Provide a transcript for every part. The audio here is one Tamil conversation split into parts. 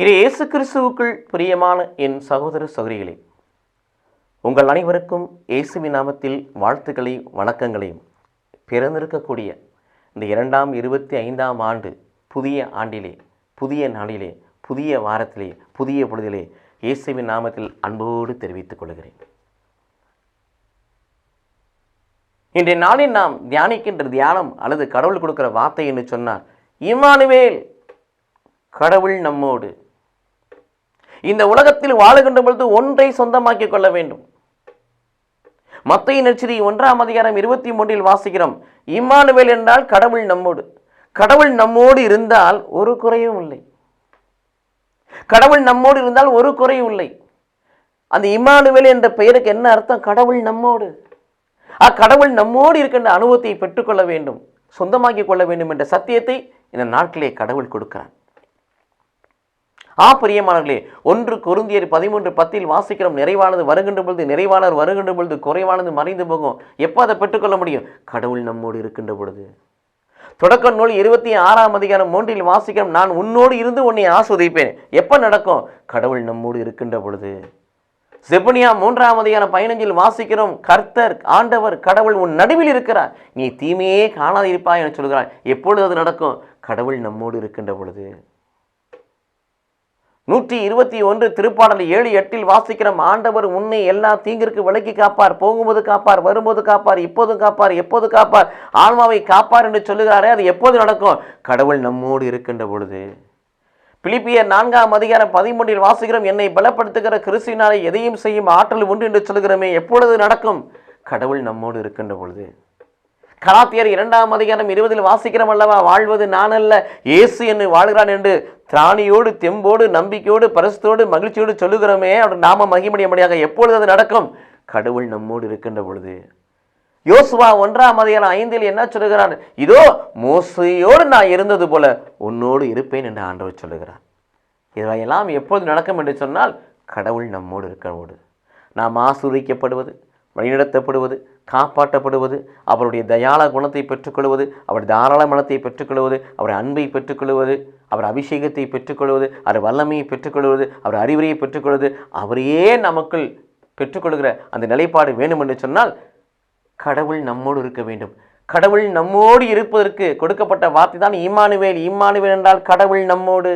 இது இயேசு கிறிஸ்துவுக்குள் பிரியமான என் சகோதர சகோதரிகளே உங்கள் அனைவருக்கும் இயேசுவின் நாமத்தில் வாழ்த்துக்களையும் வணக்கங்களையும் பிறந்திருக்கக்கூடிய இந்த இரண்டாம் இருபத்தி ஐந்தாம் ஆண்டு புதிய ஆண்டிலே புதிய நாளிலே புதிய வாரத்திலே புதிய பொழுதிலே இயேசுவின் நாமத்தில் அன்போடு தெரிவித்துக் கொள்கிறேன். இன்றைய நாளில் நாம் தியானிக்கின்ற தியானம் அல்லது கடவுள் கொடுக்கிற வார்த்தை என்று சொன்னார் இம்மானுவேல் கடவுள் நம்மோடு இந்த உலகத்தில் வாழுகின்ற பொழுது ஒன்றை சொந்தமாக்கிக் கொள்ள வேண்டும். மத்திய நெச்சிரி ஒன்றாம் அதிகாரம் இருபத்தி மூன்றில் வாசிக்கிறோம். இம்மானுவேல் என்றால் கடவுள் நம்மோடு. கடவுள் நம்மோடு இருந்தால் ஒரு குறையும் இல்லை. கடவுள் நம்மோடு இருந்தால் ஒரு குறையும் இல்லை. அந்த இம்மானுவேல் என்ற பெயருக்கு என்ன அர்த்தம்? கடவுள் நம்மோடு. அக்கடவுள் நம்மோடு இருக்கின்ற அனுபவத்தை பெற்றுக்கொள்ள வேண்டும். சொந்தமாக்கிக் கொள்ள வேண்டும் என்ற சத்தியத்தை இந்த நாட்களே கடவுள் கொடுக்கிறான் ஆ பிரியமானவர்களே ஒன்று குருந்தியர் பதிமூன்று பத்தில் வாசிக்கிறோம். நிறைவானது வருகின்ற பொழுது நிறைவானவர் வருகின்ற பொழுது குறைவானது மறைந்து போகும். எப்போ அதை பெற்றுக்கொள்ள முடியும்? கடவுள் நம்மோடு இருக்கின்ற பொழுது. தொடக்க நூல் இருபத்தி ஆறாம் அதிகாரம் மூன்றில் வாசிக்கிறோம். நான் உன்னோடு இருந்து உன்னை ஆஸ்வதிப்பேன். எப்போ நடக்கும்? கடவுள் நம்மோடு இருக்கின்ற பொழுது. செபனியா மூன்றாம் அதிகாரம் பதினஞ்சில் வாசிக்கிறோம். கர்த்தர் ஆண்டவர் கடவுள் உன் நடுவில் இருக்கிறார். நீ தீமையே காணாதிருப்பாய் என சொல்கிறார். எப்பொழுது அது நடக்கும்? கடவுள் நம்மோடு இருக்கின்ற பொழுது. நூற்றி இருபத்தி ஒன்று திருப்பாடல் ஏழு எட்டில் வாசிக்கிறோம் ஆண்டவர் உன்னை எல்லா தீங்கிற்கு விலக்கி காப்பார் போகும்போது காப்பார் வரும்போது காப்பார் இப்போதும் காப்பார் எப்போது காப்பார் ஆன்மாவை காப்பார் என்று சொல்லுகிறாரே அது எப்போது நடக்கும்? கடவுள் நம்மோடு இருக்கின்ற பொழுது. பிலிப்பியர் நான்காம் அதிகாரம் பதிமூன்றில் வாசிக்கிறோம் என்னை பலப்படுத்துகிற கிறிஸ்துவினாலே எதையும் செய்யும் ஆற்றல் உண்டு என்று சொல்கிறோமே எப்பொழுது நடக்கும்? கடவுள் நம்மோடு இருக்கின்ற பொழுது. கலாத்தியர் இரண்டாம் அதிகாரம் இருபதில் வாசிக்கிறோம் அல்லவா வாழ்வது நான் அல்ல இயேசு என்று வாழ்கிறான் என்று திராணியோடு தெம்போடு நம்பிக்கையோடு பரிசத்தோடு மகிழ்ச்சியோடு சொல்லுகிறோமே அவர் நாம மகிமடியபடியாக எப்பொழுது அது நடக்கும்? கடவுள் நம்மோடு இருக்கின்ற பொழுது. யோசுவா ஒன்றாம் அதிகாரம் ஐந்தில் என்ன சொல்லுகிறான்? இதோ மோசையோடு நான் இருந்தது போல உன்னோடு இருப்பேன் என்று ஆண்டவர் சொல்லுகிறார். இவையெல்லாம் எப்பொழுது நடக்கும் என்று சொன்னால் கடவுள் நம்மோடு இருக்கிறோடு நாம் ஆசுரிக்கப்படுவது வழிநடத்தப்படுவது காப்பாற்றப்படுவது அவருடைய தயாள குணத்தை பெற்றுக்கொள்வது அவர் தாராள மனத்தை பெற்றுக்கொள்வது அவர் அன்பை பெற்றுக்கொள்வது அவர் அபிஷேகத்தை பெற்றுக்கொள்வது அவர் வல்லமையை பெற்றுக்கொள்வது அவர் அறிவுரையை பெற்றுக்கொள்வது அவரையே நமக்குள் பெற்றுக்கொள்கிற அந்த நிலைப்பாடு வேண்டும் என்று சொன்னால் கடவுள் நம்மோடு இருக்க வேண்டும். கடவுள் நம்மோடு இருப்பதற்கு கொடுக்கப்பட்ட வார்த்தை தான் இம்மானுவேல் இம்மானுவேல் என்றால் கடவுள் நம்மோடு.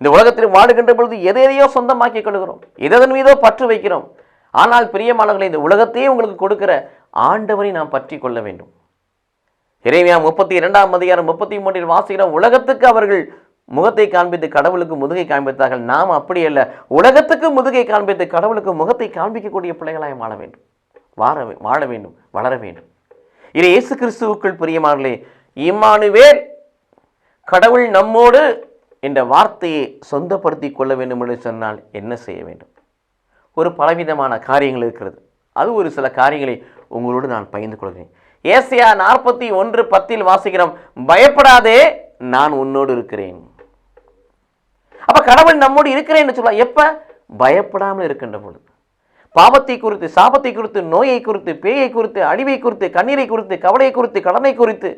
இந்த உலகத்தில் வாடுகின்ற பொழுது எதையோ சொந்தமாக்கிக் கொள்கிறோம் எதன் மீதோ பற்று வைக்கிறோம். ஆனால் பிரியமானவர்களை இந்த உலகத்தையே உங்களுக்கு கொடுக்கிற ஆண்டவரை நாம் பற்றி கொள்ள வேண்டும். இறைமையா முப்பத்தி இரண்டாம் அதிகாரம் முப்பத்தி மூன்றில் வாசிக்கிறோம் உலகத்துக்கு அவர்கள் முகத்தை காண்பித்து கடவுளுக்கு முதுகை காண்பித்தார்கள். நாம் அப்படி அல்ல. உலகத்துக்கு முதுகை காண்பித்து கடவுளுக்கு முகத்தை காண்பிக்கக்கூடிய பிள்ளைகளாய் வாழ வேண்டும். வாழ வாழ வேண்டும். வளர வேண்டும். இது இயேசு கிறிஸ்துவுக்குள் பிரியமானே இம்மானுவேல் கடவுள் நம்மோடு என்ற வார்த்தையை சொந்தப்படுத்தி கொள்ள வேண்டும் என்று சொன்னால் என்ன செய்ய வேண்டும்? ஒரு பலவிதமான காரியங்கள் இருக்கிறது. அது ஒரு சில காரியங்களை உங்களோடு நான் பகிர்ந்து கொள்கிறேன். ஏசியா நாற்பத்தி ஒன்று பத்தில் வாசிக்கிறோம் பயப்படாதே நான் உன்னோடு இருக்கிறேன். அப்ப கடவுள் நம்மோடு இருக்கிறேன் சொல்லலாம் எப்ப? பயப்படாமல் இருக்கின்ற பொழுது. பாவத்தை குறித்து சாபத்தை குறித்து நோயை குறித்து பேயை குறித்து அழிவை குறித்து கண்ணீரை குறித்து கவலையை குறித்து கடனை குறித்து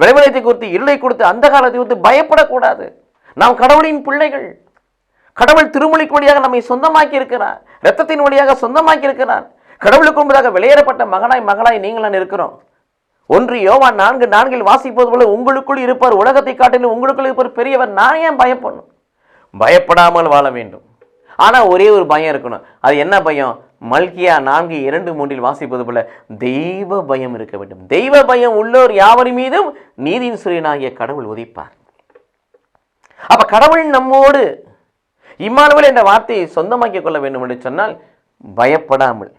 விளைவலத்தை குறித்து இருளை கொடுத்து அந்த காலத்தை குறித்து பயப்படக்கூடாது. நாம் கடவுளின் பிள்ளைகள். கடவுள் திருமொழிக்கு வழியாக நம்மை சொந்தமாக்கி இருக்கிறார். ரத்தத்தின் வழியாக சொந்தமாக்கி இருக்கிறான் கடவுளுக்கு முன்பதாக வெளியேறப்பட்ட மகனாய் மகளாய் நீங்கள் இருக்கிறோம். ஒன்று யோவான் நான்கு நான்கில் வாசிப்பது போல உங்களுக்குள் இருப்பார் உலகத்தை காட்டிலும் உங்களுக்குள் இருப்பார் பெரியவர். நான் ஏன் பயப்படணும்? பயப்படாமல் வாழ வேண்டும். ஆனால் ஒரே ஒரு பயம் இருக்கணும். அது என்ன பயம்? மல்கியா நான்கு இரண்டு மூன்றில் வாசிப்பது போல தெய்வ பயம் இருக்க வேண்டும். தெய்வ பயம் உள்ளோர் யாவர் மீதும் நீதியின் சூரியனாகிய கடவுள் உதிப்பார். அப்ப கடவுள் நம்மோடு இம்மானுவல் என்ற வார்த்தையை சொந்தமாக்கிக் கொள்ள வேண்டும் என்று சொன்னால் பயப்படாமல்.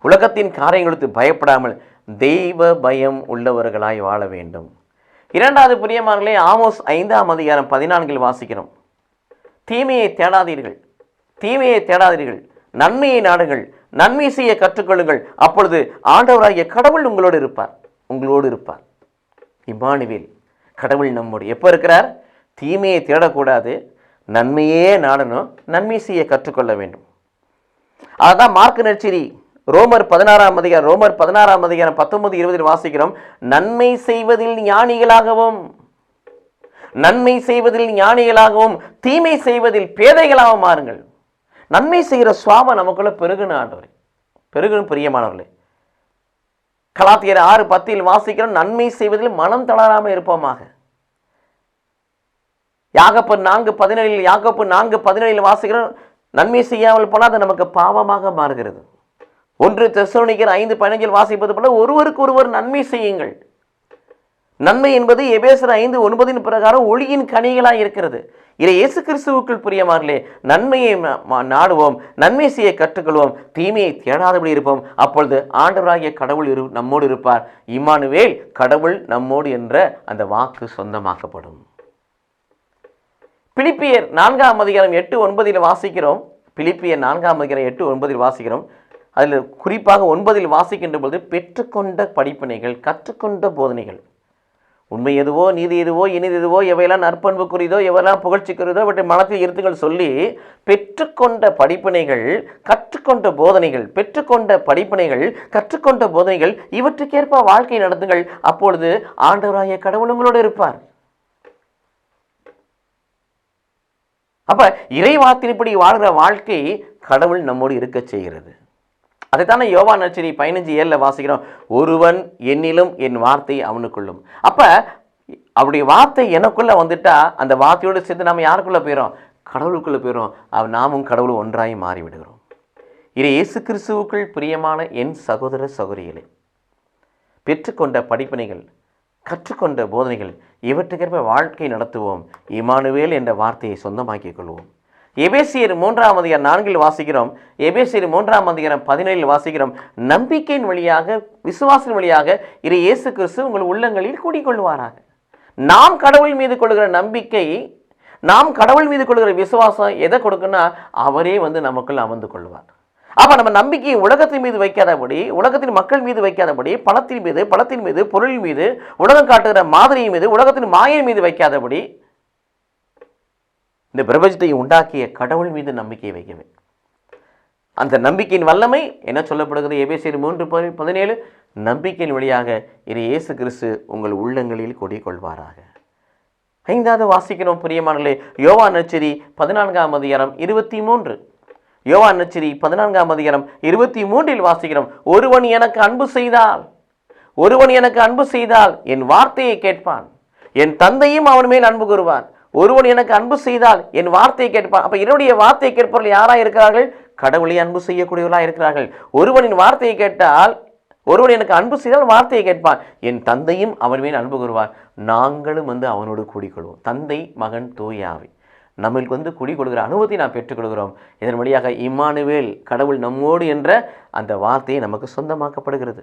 உலகத்தின் காரியங்களுக்கு பயப்படாமல் தெய்வ பயம் உள்ளவர்களாய் வாழ வேண்டும். இரண்டாவது பிரியமானங்களே ஆமோஸ் ஐந்தாம் அதிகாரம் பதினான்கில் வாசிக்கிறோம். தீமையை தேடாதீர்கள். தீமையை தேடாதீர்கள். நன்மையை நாடுங்கள். நன்மை செய்ய கற்றுக்கொள்ளுங்கள். அப்பொழுது ஆண்டவராகிய கடவுள் உங்களோடு இருப்பார். உங்களோடு இருப்பார். இம்மானுவேல் கடவுள் நம்மோடு எப்போ இருக்கிறார்? தீமையை தேடக்கூடாது. நன்மையே நாடணும் நன்மை செய்ய கற்றுக்கொள்ள வேண்டும். அதுதான் மார்க் நெச்சரி ரோமர் பதினாறாம் அதிகாரம் ரோமர் பதினாறாம் அதிகாரம் பத்தொன்பது இருபதில் வாசிக்கிறோம். நன்மை செய்வதில் ஞானிகளாகவும் நன்மை செய்வதில் ஞானிகளாகவும் தீமை செய்வதில் பேதைகளாகவும் மாறுங்கள். நன்மை செய்கிற சுவாபம் நமக்குள்ள பெருகுன ஆண்டவர். பெருகுன பிரியமானவர்களே. கலாத்தியர் ஆறு பத்தில் வாசிக்கிறோம் நன்மை செய்வதில் மனம் தளராமல் இருப்போமாக. யாகப்பு நான்கு பதினேழில் யாகப்பு நான்கு பதினேழில் வாசிக்கிறோம். நன்மை செய்யாமல் போனால் அது நமக்கு பாவமாக மாறுகிறது. ஒன்று தெசோனிக்கர் ஐந்து பதினஞ்சில் வாசிப்பது போல ஒருவருக்கு ஒருவர் நன்மை செய்யுங்கள். நன்மை என்பது எபேசர் ஐந்து ஒன்பதின் பிரகாரம் ஒளியின் கனிகளாக இருக்கிறது. இதை இயேசு கிறிஸ்துவுக்குள் புரியமாகலே நன்மையை நாடுவோம் நன்மை செய்ய கற்றுக்கொள்வோம் தீமையை தேடாதபடி இருப்போம். அப்பொழுது ஆண்டவராகிய கடவுள் இரு நம்மோடு இருப்பார். இம்மானுவேல் கடவுள் நம்மோடு என்ற அந்த வாக்கு சொந்தமாக்கப்படும். பிலிப்பியர் நான்காம் அதிகாரம் எட்டு ஒன்பதில் வாசிக்கிறோம். பிலிப்பியர் நான்காம் அதிகாரம் எட்டு ஒன்பதில் வாசிக்கிறோம். அதில் குறிப்பாக ஒன்பதில் வாசிக்கின்ற பொழுது பெற்றுக்கொண்ட படிப்பினைகள் கற்றுக்கொண்ட போதனைகள். உண்மை எதுவோ நீதி எதுவோ இனிது எதுவோ எவையெல்லாம் நற்பண்புக்குரியதோ எவையெல்லாம் புகழ்ச்சிக்குரியதோ இவற்றை மனத்தில் இருத்துகள் சொல்லி பெற்றுக்கொண்ட படிப்பினைகள் கற்றுக்கொண்ட போதனைகள் பெற்றுக்கொண்ட படிப்பினைகள் கற்றுக்கொண்ட போதனைகள் இவற்றுக்கேற்ப வாழ்க்கை நடத்துங்கள். அப்பொழுது ஆண்டவராகிய கடவுள் உங்களோடு இருப்பார். அப்போ இறைவாத்தின்படி வாழ்கிற வாழ்க்கை கடவுள் நம்மோடு இருக்கச் செய்கிறது. அதைத்தானே யோவா நச்சரி பதினஞ்சு ஏழில் வாசிக்கிறோம். ஒருவன் என்னிலும் என் வார்த்தை அவனுக்குள்ளும். அப்போ அவருடைய வார்த்தை எனக்குள்ளே வந்துட்டா அந்த வார்த்தையோடு சேர்த்து நம்ம யாருக்குள்ளே போயிடும் கடவுளுக்குள்ளே போயிடும் அவ நாமும் கடவுள் ஒன்றாய் மாறிவிடுகிறோம். இது இயேசு கிறிஸ்துவுக்குள் பிரியமான என் சகோதர சகோதரிகளே பெற்றுக்கொண்ட படிப்பினைகள் கற்றுக்கொண்ட போதனைகள் இவற்றுக்கேற்ப வாழ்க்கை நடத்துவோம். இமானுவேல் என்ற வார்த்தையை சொந்தமாக்கிக் கொள்வோம். எபேசியர் மூன்றாம் அதிகாரம் நான்கில் வாசிக்கிறோம். எபேசியர் மூன்றாம் அதிகாரம் பதினேழில் வாசிக்கிறோம். நம்பிக்கையின் வழியாக விசுவாசின் வழியாக இரு இயேசு கிறிஸ்து உங்கள் உள்ளங்களில் கூடிக்கொள்வாராக. நாம் கடவுள் மீது கொள்கிற நம்பிக்கை நாம் கடவுள் மீது கொள்கிற விசுவாசம் எதை கொடுக்குன்னா அவரே வந்து நமக்குள் அமர்ந்து கொள்வார். அப்போ நம்ம நம்பிக்கையை உலகத்தின் மீது வைக்காதபடி உலகத்தின் மக்கள் மீது வைக்காதபடி பணத்தின் மீது பணத்தின் மீது பொருள் மீது உலகம் காட்டுகிற மாதிரியின் மீது உலகத்தின் மாயின் மீது வைக்காதபடி இந்த பிரபஞ்சத்தை உண்டாக்கிய கடவுள் மீது நம்பிக்கையை வைக்கவே. அந்த நம்பிக்கையின் வல்லமை என்ன சொல்லப்படுகிறது? ஏபிசியில் மூன்று பதி- பதினேழு. நம்பிக்கையின் வழியாக இரு இயேசு கிறிஸ்து உங்கள் உள்ளங்களில் கொடிக்கொள்வாராக ஐந்தாவது வாசிக்கிறோம் பிரியமானங்களே யோவா நச்சரி பதினான்காம் அதிகாரம் இருபத்தி மூன்று. யோவான் நச்சரி பதினான்காம் அதிகாரம் இருபத்தி மூன்றில் வாசிக்கிறோம் ஒருவன் எனக்கு அன்பு செய்தால் ஒருவன் எனக்கு அன்பு செய்தால் என் வார்த்தையை கேட்பான் என் தந்தையும் அவன் மேல் அன்பு கூறுவான். ஒருவன் எனக்கு அன்பு செய்தால் என் வார்த்தையை கேட்பான். அப்ப என்னுடைய வார்த்தையை கேட்பவர்கள் யாரா இருக்கிறார்கள்? கடவுளை அன்பு செய்யக்கூடியவர்களா இருக்கிறார்கள். ஒருவனின் வார்த்தையை கேட்டால் ஒருவன் எனக்கு அன்பு செய்தால் வார்த்தையை கேட்பான். என் தந்தையும் அவன் மேல் அன்பு கூறுவார். நாங்களும் வந்து அவனோடு கூடிக்கொள்வோம். தந்தை மகன் தூயாவை நம்மளுக்கு வந்து குடி கொடுக்கிற அனுபவத்தை நாம் பெற்றுக்கொள்கிறோம் இதன் வழியாக இம்மானுவேல் கடவுள் நம்மோடு என்ற அந்த வார்த்தையை நமக்கு சொந்தமாக்கப்படுகிறது.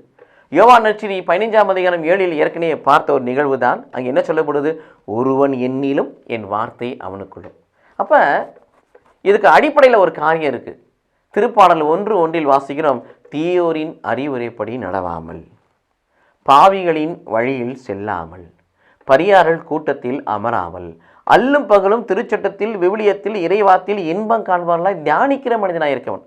யோவா நச்சிரி பதினைஞ்சாம் அதிகாரம் ஏழில் ஏற்கனவே பார்த்த ஒரு நிகழ்வு தான் அங்கே என்ன சொல்லப்படுது? ஒருவன் எண்ணிலும் என் வார்த்தை அவனுக்குள்ளும். அப்போ இதுக்கு அடிப்படையில் ஒரு காரியம் இருக்குது திருப்பாடல் ஒன்று ஒன்றில் வாசிக்கிறோம் தீயோரின் அறிவுரைப்படி நடவாமல் பாவிகளின் வழியில் செல்லாமல் பரியாரல் கூட்டத்தில் அமராமல் அல்லும் பகலும் திருச்சட்டத்தில் விவிலியத்தில் இறைவாத்தில் இன்பம் காண்பான்லாம் தியானிக்கிற மனிதனாக இருக்கவன்.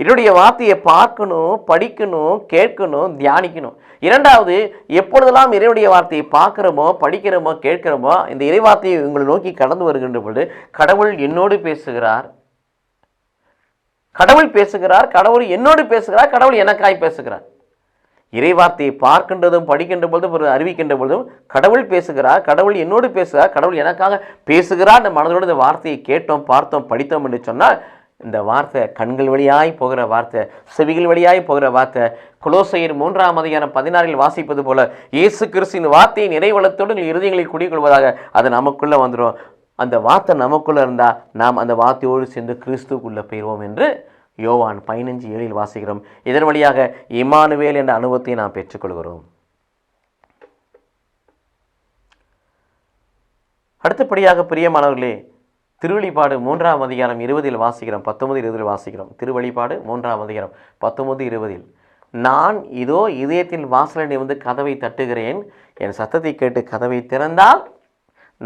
என்னுடைய வார்த்தையை பார்க்கணும் படிக்கணும் கேட்கணும் தியானிக்கணும். இரண்டாவது எப்பொழுதெல்லாம் இறைவனுடைய வார்த்தையை பார்க்குறோமோ படிக்கிறோமோ கேட்கிறோமோ இந்த இறைவார்த்தையை உங்களை நோக்கி கடந்து வருகின்ற பொழுது கடவுள் என்னோடு பேசுகிறார். கடவுள் பேசுகிறார் கடவுள் என்னோடு பேசுகிறார் கடவுள் எனக்காய் பேசுகிறார். இறைவார்த்தையை பார்க்கின்றதும் படிக்கின்ற பொழுதும் ஒரு அறிவிக்கின்ற பொழுதும் கடவுள் பேசுகிறார் கடவுள் என்னோடு பேசுகிறார் கடவுள் எனக்காக பேசுகிறார் இந்த மனதோடு இந்த வார்த்தையை கேட்டோம் பார்த்தோம் படித்தோம் என்று சொன்னால் இந்த வார்த்தை கண்கள் வழியாய் போகிற வார்த்தை செவிகள் வழியாய் போகிற வார்த்தை குலோசையர் மூன்றாம் அதிகாரம் பதினாறில் வாசிப்பது போல இயேசு கிறிஸ்தின் வார்த்தையை நினைவளத்தோடு இறுதிகளை குடிக்கொள்வதாக அது நமக்குள்ளே வந்துடும். அந்த வார்த்தை நமக்குள்ளே இருந்தால் நாம் அந்த வார்த்தையோடு சேர்ந்து கிறிஸ்துக்குள்ளே போயிடுவோம் என்று யோவான் பதினஞ்சு ஏழில் வாசிக்கிறோம். இதன் வழியாக இமானுவேல் என்ற அனுபவத்தை நாம் பெற்றுக்கொள்கிறோம். அடுத்தபடியாக பிரியமானவர்களே திருவழிபாடு மூன்றாம் அதிகாரம் இருபதில் வாசிக்கிறோம் பத்தொன்பது இருபதில் வாசிக்கிறோம். திருவழிபாடு மூன்றாம் அதிகாரம் பத்தொன்பது இருபதில் நான் இதோ இதயத்தில் வாசலனை வந்து கதவை தட்டுகிறேன். என் சத்தத்தை கேட்டு கதவை திறந்தால்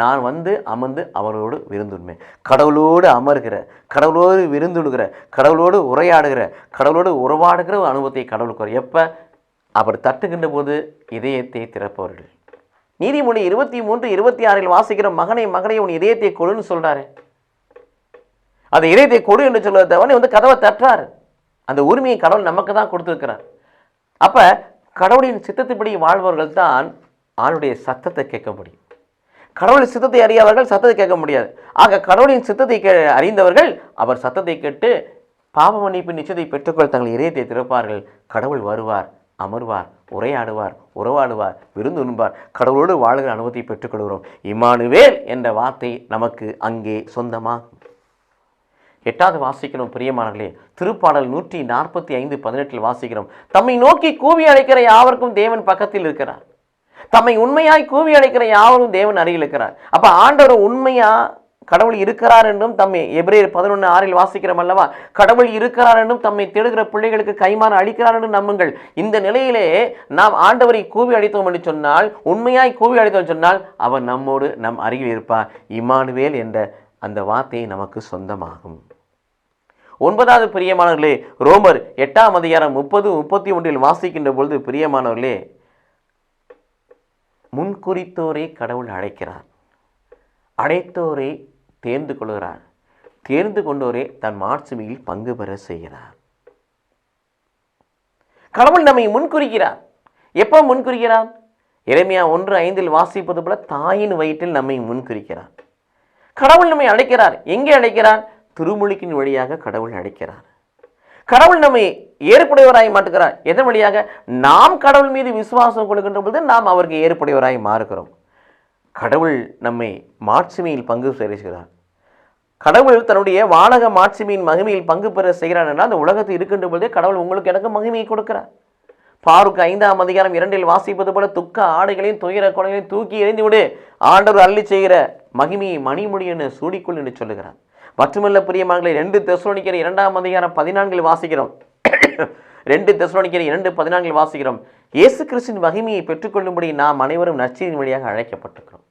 நான் வந்து அமர்ந்து அவரோடு விருந்துண்மை. கடவுளோடு அமர்கிற கடவுளோடு விருந்துடுகிற கடவுளோடு உரையாடுகிற கடவுளோடு உறவாடுகிற ஒரு அனுபவத்தை கடவுளுக்கு எப்போ? அவர் தட்டுகின்ற போது இதயத்தை திறப்பவர்கள். நீதிமொழி இருபத்தி மூன்று இருபத்தி ஆறில் வாசிக்கிற மகனை மகனை உன் இதயத்தை கொடுன்னு சொல்கிறாரு அந்த இதயத்தை கொடு என்று சொல்வதை வந்து கதவை தட்டுறாரு. அந்த உரிமையை கடவுள் நமக்கு தான் கொடுத்துருக்கிறார். அப்போ கடவுளின் சித்தத்தின்படி வாழ்பவர்கள் தான் ஆளுடைய சத்தத்தை கேட்க முடியும் கடவுளின் சித்தத்தை அறியாதவர்கள் சத்தத்தை கேட்க முடியாது. ஆக கடவுளின் சித்தத்தை கே அறிந்தவர்கள் அவர் சத்தத்தை கேட்டு பாவ மன்னிப்பு நிச்சயத்தை பெற்றுக்கொள் தங்கள் இதயத்தை திறப்பார்கள். கடவுள் வருவார் அமர்வார் உரையாடுவார் உறவாடுவார் விருந்து உண்பார். கடவுளோடு வாழ்கிற அனுபவத்தை பெற்றுக்கொள்கிறோம். இமானுவேல் என்ற வார்த்தை நமக்கு அங்கே சொந்தமாக எட்டாவது வாசிக்கிறோம் பிரியமானர்களே திருப்பாடல் நூற்றி நாற்பத்தி ஐந்து பதினெட்டில் வாசிக்கிறோம். தம்மை நோக்கி கூவி அழைக்கிற யாவருக்கும் தேவன் பக்கத்தில் இருக்கிறார். தம்மை உண்மையாய் கூவி அழைக்கிற யாவரும் தேவன் அருகில் இருக்கிறார். அப்ப ஆண்டவர் உண்மையா கடவுள் இருக்கிறார் என்றும் தம்மை எபிரேயர் பதினொன்று ஆறில் வாசிக்கிறோம் அல்லவா? கடவுள் இருக்கிறார் என்றும் தம்மை தேடுகிற பிள்ளைகளுக்கு கைமாறு அளிக்கிறார் என்று நம்புங்கள். இந்த நிலையிலே நாம் ஆண்டவரை கூவி அழைத்தோம் என்று சொன்னால் உண்மையாய் கூவி அழைத்தோம் சொன்னால் அவர் நம்மோடு நம் அருகில் இருப்பார். இமானுவேல் என்ற அந்த வார்த்தை நமக்கு சொந்தமாகும். ஒன்பதாவது பிரியமானவர்களே ரோமர் எட்டாம் அதிகாரம் முப்பது முப்பத்தி ஒன்றில் வாசிக்கின்ற பொழுது பிரியமானவர்களே முன்குறித்தோரை கடவுள் அழைக்கிறார். அழைத்தோரை தேர்ந்து கொள்கிறார். தேர்ந்து கொண்டோரே தன் மாட்சிமையில் பங்கு பெற செய்கிறார். கடவுள் நம்மை முன்குறிக்கிறார். எப்போ முன்குறிக்கிறார்? இறைமையா ஒன்று ஐந்தில் வாசிப்பது போல தாயின் வயிற்றில் நம்மை முன்குறிக்கிறார். கடவுள் நம்மை அழைக்கிறார். எங்கே அழைக்கிறார்? திருமுழுக்கின் வழியாக கடவுள் அழைக்கிறார். கடவுள் நம்மை ஏற்புடையவராய் மாட்டுகிறார் எதன் வழியாக? நாம் கடவுள் மீது விசுவாசம் கொடுக்கின்ற பொழுது நாம் அவருக்கு ஏற்புடையவராய் மாறுகிறோம். கடவுள் நம்மை மாட்சிமையில் பங்கு செய்கிறார் கடவுள் தன்னுடைய வானக மாட்சிமையின் மகிமையில் பங்கு பெற செய்கிறார் என்றால் அந்த உலகத்தில் இருக்கின்ற பொழுதே கடவுள் உங்களுக்கு எனக்கு மகிமையை கொடுக்கிறார். பாருக்கு ஐந்தாம் அதிகாரம் இரண்டில் வாசிப்பது போல துக்க ஆடைகளையும் துயர கொலைகளையும் தூக்கி எறிந்து விடு ஆண்டவர் அள்ளி செய்கிற மகிமையை மணிமொழி என சூடிக்கொள் என்று சொல்லுகிறார். மட்டுமல்ல பிரியமானங்களை ரெண்டு தெசலோனிக்கிற இரண்டாம் அதிகாரம் பதினான்கில் வாசிக்கிறோம். ரெண்டு தெசலோனிக்கிற இரண்டு பதினான்கில் வாசிக்கிறோம். இயேசு கிறிஸ்தின் மகிமையை பெற்றுக்கொள்ளும்படி நாம் அனைவரும் நச்சியின் வழியாக அழைக்கப்பட்டிருக்கிறோம்.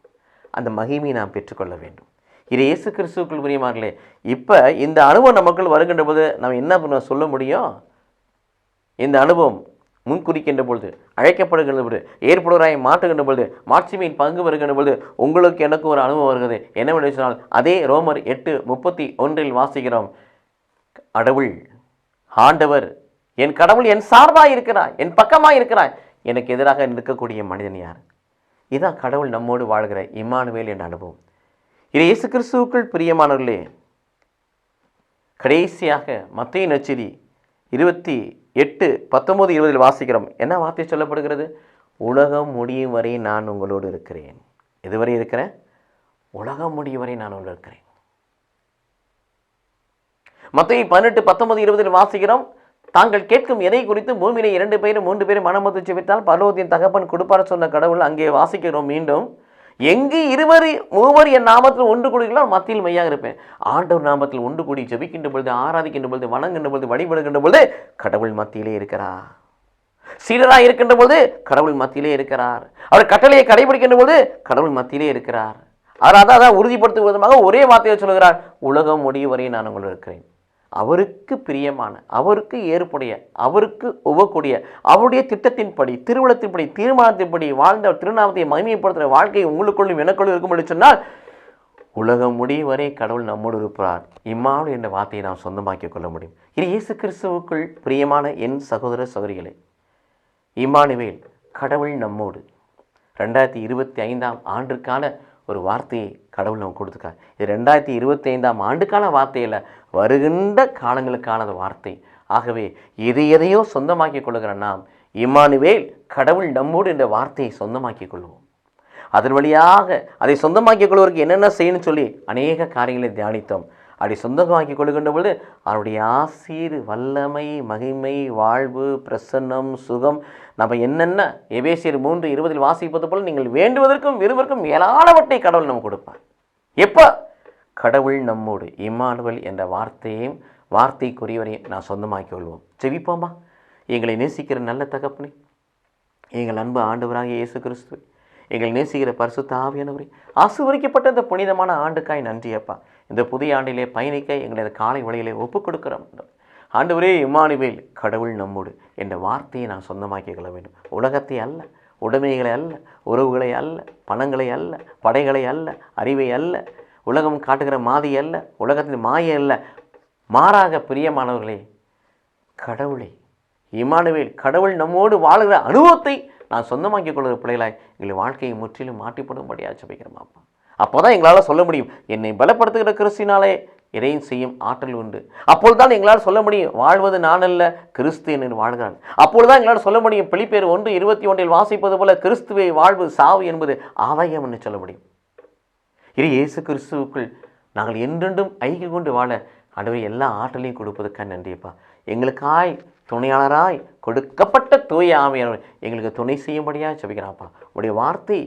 அந்த மகிமையை நாம் பெற்றுக்கொள்ள வேண்டும். இது இயேசு கிறிஸ்துக்குள் புரியுமாங்களே இப்போ இந்த அனுபவம் நமக்குள் வருகின்ற போது நம்ம என்ன பண்ண சொல்ல முடியும்? இந்த அனுபவம் முன்குறிக்கின்ற பொழுது அழைக்கப்படுகின்ற பொழுது ஏற்படுவராய் மாற்றுகின்ற பொழுது மாட்சிமையின் பங்கு வருகின்ற பொழுது உங்களுக்கு எனக்கு ஒரு அனுபவம் வருகிறது. என்னவென்று சொன்னால் அதே ரோமர் எட்டு முப்பத்தி ஒன்றில் வாசிக்கிறோம். கடவுள் ஆண்டவர் என் கடவுள் என் சார்பாக இருக்கிறாய் என் பக்கமாக இருக்கிறாய் எனக்கு எதிராக நிற்கக்கூடிய மனிதன் யார்? இதான் கடவுள் நம்மோடு வாழ்கிற இம்மானுவேல் என்ற அனுபவம். இது இயேசு கிறிஸ்துவுக்குள் பிரியமானவர்களே கடைசியாக மத்திய நச்செய்தி இருபத்தி எட்டு பத்தொம்போது இருபதில் வாசிக்கிறோம். என்ன வார்த்தை சொல்லப்படுகிறது? உலகம் முடியும் வரை நான் உங்களோடு இருக்கிறேன். எதுவரை இருக்கிறேன்? உலகம் முடியும் வரை நான் உங்களோடு இருக்கிறேன். மத்திய பதினெட்டு பத்தொன்பது இருபதில் வாசிக்கிறோம். தாங்கள் கேட்கும் எதை குறித்து பூமியிலே இரண்டு பேரும் மூன்று பேரும் மனமத்து செவித்தால் பருவத்தின் தகப்பன் கொடுப்பார சொன்ன கடவுள் அங்கே வாசிக்கிறோம் மீண்டும். எங்கு இருவர் மூவர் என் நாமத்தில் ஒன்று கூடுகிறோ மத்தியில் மையாக இருப்பேன். ஆண்டவர் நாமத்தில் ஒன்று கூடி ஜெபிக்கின்ற பொழுது ஆராதிக்கின்ற பொழுது வணங்குகின்ற பொழுது வழிபடுகின்ற பொழுது கடவுள் மத்தியிலே இருக்கிறார். சீடராக இருக்கின்ற பொழுது கடவுள் மத்தியிலே இருக்கிறார். அவர் கட்டளையை கடைபிடிக்கின்ற பொழுது கடவுள் மத்தியிலே இருக்கிறார். அவர் அதான் அதான் உறுதிப்படுத்தும் விதமாக ஒரே வார்த்தையை சொல்கிறார் உலகம் முடிய வரை நான் உங்களோடு இருக்கிறேன். அவருக்கு பிரியமான அவருக்கு ஏற்புடைய அவருக்கு உவக்கூடிய அவருடைய திட்டத்தின்படி திருவிழத்தின்படி தீர்மானத்தின்படி வாழ்ந்த திருநாமத்தை மகிமைப்படுத்துகிற வாழ்க்கை உங்களுக்குள்ளும் எனக்குள்ளும் இருக்கும் என்று சொன்னால் உலகம் முடியும் வரை கடவுள் நம்மோடு இருப்பார். இம்மானு என்ற வார்த்தையை நாம் சொந்தமாக்கிக் கொள்ள முடியும். இது இயேசு கிறிஸ்துவுக்குள் பிரியமான என் சகோதர சகோதரிகளே இம்மானுவேல் கடவுள் நம்மோடு. ரெண்டாயிரத்தி இருபத்தி ஐந்தாம் ஆண்டிற்கான ஒரு வார்த்தையை கடவுள் நமக்கு கொடுத்துருக்கார். இது ரெண்டாயிரத்தி இருபத்தி ஐந்தாம் ஆண்டுக்கான வார்த்தையில் வருகின்ற காலங்களுக்கான வார்த்தை. ஆகவே எது எதையோ சொந்தமாக்கி கொள்ளுகிற நாம் இம்மானுவேல் கடவுள் நம்மோடு என்ற வார்த்தையை சொந்தமாக்கிக் கொள்வோம். அதன் வழியாக அதை சொந்தமாக்கிக் கொள்வதற்கு என்னென்ன செய்யணும்னு சொல்லி அநேக காரியங்களை தியானித்தோம். அப்படி சொந்தமாக்கி கொள்கின்ற பொழுது அவருடைய ஆசீர் வல்லமை மகிமை வாழ்வு பிரசன்னம் சுகம் நம்ம என்னென்ன எபேசியர் மூன்று இருபதில் வாசிப்பது போல் நீங்கள் வேண்டுவதற்கும் விரும்புவதற்கும் ஏராளவற்றை கடவுள் நம்ம கொடுப்பார். எப்போ? கடவுள் நம்மோடு இம்மானுவல் என்ற வார்த்தையையும் வார்த்தைக்குரியவரையும் நான் சொந்தமாக்கி கொள்வோம். செவிப்போமா எங்களை நேசிக்கிற நல்ல தகப்பனே எங்கள் அன்பு ஆண்டவராக இயேசு கிறிஸ்துவை எங்கள் நேசிக்கிற பரிசுத்த ஆவியானவரே ஆசுவரிக்கப்பட்ட இந்த புனிதமான ஆண்டுக்காய் நன்றியப்பா. இந்த புதிய ஆண்டிலே பயணிக்க எங்களை காலை வழியிலே ஒப்புக் கொடுக்கிறோம் ஆண்டவரே இம்மானுவேல் கடவுள் நம்மோடு என்ற வார்த்தையை நான் சொந்தமாக்கிக் கொள்ள வேண்டும். உலகத்தை அல்ல உடைமைகளை அல்ல உறவுகளை அல்ல பணங்களை அல்ல படைகளை அல்ல அறிவை அல்ல உலகம் காட்டுகிற மாதி அல்ல உலகத்தின் மாய அல்ல. மாறாக பிரியமானவர்களே கடவுளை இமானுவேல் கடவுள் நம்மோடு வாழுகிற அனுபவத்தை நான் சொந்தமாக்கிக் கொள்கிற பிள்ளைகளாய் எங்கள் வாழ்க்கையை முற்றிலும் மாற்றிப்படும்படியாக ஜெபிக்கிறோம் அப்பா அப்போ தான் எங்களால் சொல்ல முடியும் என்னை பலப்படுத்துகிற கிறிஸ்தினாலே இறையும் செய்யும் ஆற்றல் உண்டு. அப்பொழுதுதான் எங்களால் சொல்ல முடியும் வாழ்வது நான் அல்ல கிறிஸ்து என்று வாழ்கிறான். அப்பொழுதுதான் எங்களால் சொல்ல முடியும் பிளிப்பேர் ஒன்று இருபத்தி ஒன்றில் வாசிப்பது போல கிறிஸ்துவை வாழ்வு சாவு என்பது ஆதாயம் என்று சொல்ல முடியும். இரு இயேசு கிறிஸ்துவுக்குள் நாங்கள் என்றென்றும் ஐக்கிய கொண்டு வாழ ஆண்டவரே எல்லா ஆற்றலையும் கொடுப்பதற்காக நன்றியப்பா எங்களுக்காய் துணையாளராய் கொடுக்கப்பட்ட தூய ஆவியானவர் எங்களுக்கு துணை செய்யும்படியாக ஜெபிக்கிறாப்பா உடைய வார்த்தை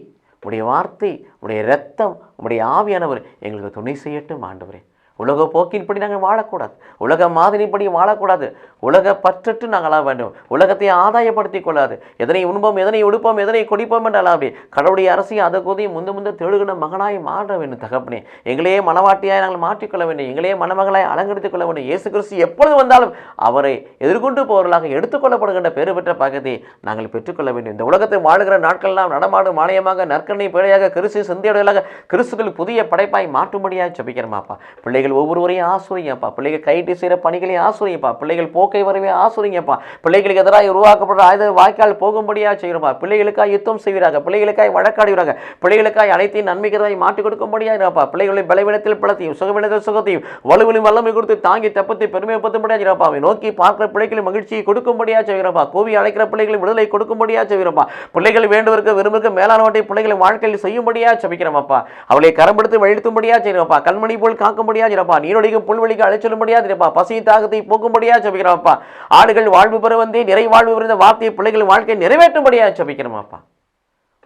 உடைய வார்த்தை உடைய இரத்தம் உடைய ஆவியானவர் எங்களுக்கு துணை செய்யட்டும் ஆண்டவரே. உலக போக்கின்படி நாங்கள் வாழக்கூடாது. உலக மாதிரிப்படி வாழக்கூடாது. உலக பற்றற்று நாங்கள் அழ வேண்டும். உலகத்தை ஆதாயப்படுத்திக் கொள்ளாது. எதனை உண்போம் எதனை உடுப்போம் எதனை குடிப்போம் என்று அல்லாமே கடவுளுடைய அரசியை அதை கூதி முந்து முந்த தேடுகிற மகனாய் மாற வேண்டும் தகப்பனே. எங்களையே மனவாட்டியாய் நாங்கள் மாற்றிக்கொள்ள வேண்டும். எங்களையே மணமகளாய் அலங்கரித்துக் கொள்ள வேண்டும். இயேசு கிறிஸ்து எப்பொழுது வந்தாலும் அவரை எதிர்கொண்டு போவர்களாக எடுத்துக்கொள்ளப்படுகின்ற பெரு பெற்ற பகுதியை நாங்கள் பெற்றுக்கொள்ள வேண்டும். இந்த உலகத்தை வாழுகிற நாட்கள்லாம் நடமாடும் மானியமாக நற்கண்ணை பிழையாக கிறிஸ்து சிந்தியடையாக கிறிஸ்துக்கள் புதிய படைப்பாய் மாற்றும்படியாக ஜபிக்கிறோமாப்பா. பிள்ளைகள் பிள்ளைகள் ஒவ்வொருவரையும் ஆசுரிங்கப்பா பிள்ளைகள் கைட்டு செய்கிற பணிகளையும் ஆசுரிங்கப்பா பிள்ளைகள் போக்கை வரவே ஆசுரிங்கப்பா பிள்ளைகளுக்கு எதிராக உருவாக்கப்படுற ஆயுத வாய்க்கால் போகும்படியாக செய்கிறோம்ப்பா பிள்ளைகளுக்காக யுத்தம் செய்கிறாங்க. பிள்ளைகளுக்காய் வழக்காடுகிறாங்க பிள்ளைகளுக்காய் அனைத்தையும் நன்மைக்கிறதாய் மாற்றி கொடுக்கும்படியாக இருப்பா பிள்ளைகளை பலவீனத்தில் பலத்தையும் சுகவீனத்தில் சுகத்தையும் வலுவிலும் வல்லமை கொடுத்து தாங்கி தப்பத்தை பெருமைப்படுத்தும்படியாக இருப்பா அவை நோக்கி பார்க்கிற பிள்ளைகளை மகிழ்ச்சியை கொடுக்கும்படியாக செய்கிறப்பா. கூவி அழைக்கிற பிள்ளைகளை விடுதலை கொடுக்கும்படியாக செய்கிறப்பா. பிள்ளைகள் வேண்டுவதற்கு விரும்புக்கு மேலானவற்றை பிள்ளைகளை வாழ்க்கையில் செய்யும்படியாக சபிக்கிறோம்ப்பா அவளை கரம்பெடுத்து வழித்தும்படியாக செய்கிறப்பா. கண்மணி போல் காக்கும்படியாக ஜபிக்கிறப்பா நீரொடிக்கும் புல்வெளிக்கு அழைச்சலும்படியாக இருப்பா பசியின் தாகத்தை போக்கும்படியா சபிக்கிறோம்ப்பா. ஆடுகள் வாழ்வு பெற வந்தே நிறை வாழ்வு பெறுந்த வார்த்தையை பிள்ளைகள் வாழ்க்கை நிறைவேற்றும்படியா ஜபிக்கிறோமாப்பா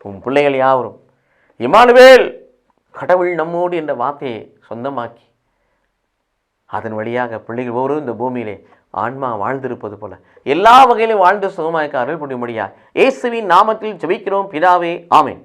உன் பிள்ளைகள் யாவரும். இமானுவேல் கடவுள் நம்மோடு என்ற வார்த்தையை சொந்தமாக்கி அதன் வழியாக பிள்ளைகள் ஒவ்வொரு இந்த பூமியிலே ஆன்மா வாழ்ந்திருப்பது போல எல்லா வகையிலும் வாழ்ந்து சுகமாக அருள் புரியும்படியா இயேசுவின் நாமத்தில் ஜெபிக்கிறோம். பிதாவே ஆமேன்.